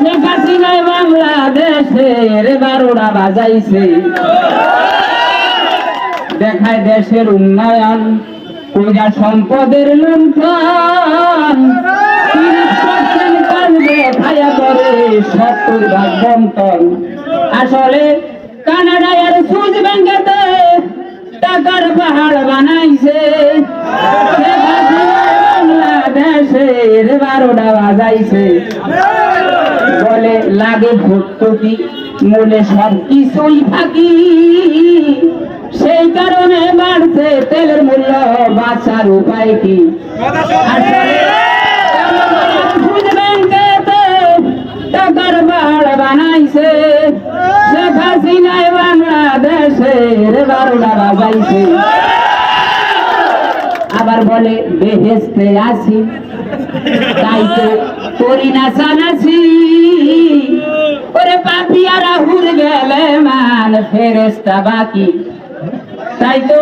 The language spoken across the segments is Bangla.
শেখ হাসিনায় বাংলাদেশের বারোটা বাজাইছে। দেখায় দেশের উন্নয়ন, পূজা সম্পদের লুণ্ঠন। তিরিশ পার্সেন্ট আসলে কানাডায় আর সুইস ব্যাংকেতে টাকার পাহাড় বানাইছে। বাংলাদেশের বারোটা বাজাইছে। বলে লাগে ভর্তুকি মূলে সব কিছুই ফাঁকি। সেই কারণে বাড়ছে তেলের মূল্য বাঁচার উপায় কি? টাকার বাড় বানাইছে। শেখ হাসিনায় বাংলাদেশের বারোটা বাজাইছে আবার বলে বেহেস্তে আসি। তাই তো করি না সানাসি ওরে পাপিয়ারা হুর গেলে মান ফেরেস্তা বাকি। তাই তো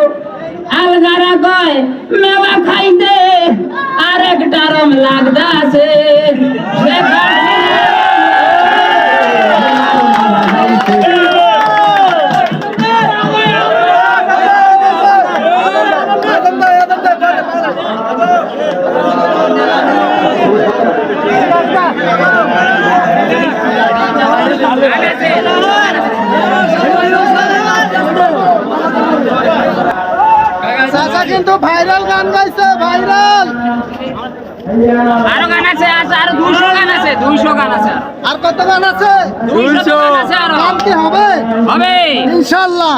আলগারা কয়, মেওয়া খাইতে আর একটা রম লাগদা আছে চাচা কিন্তু ভাইরাল গান গাইছে ভাইরাল। আরও গান আছে আরও দুইশো গান আছে দুইশো গান আছে। আর কত গান আছে? দুইশো গান আছে আরও। গান কি হবে? হবে। ইনশাল্লাহ।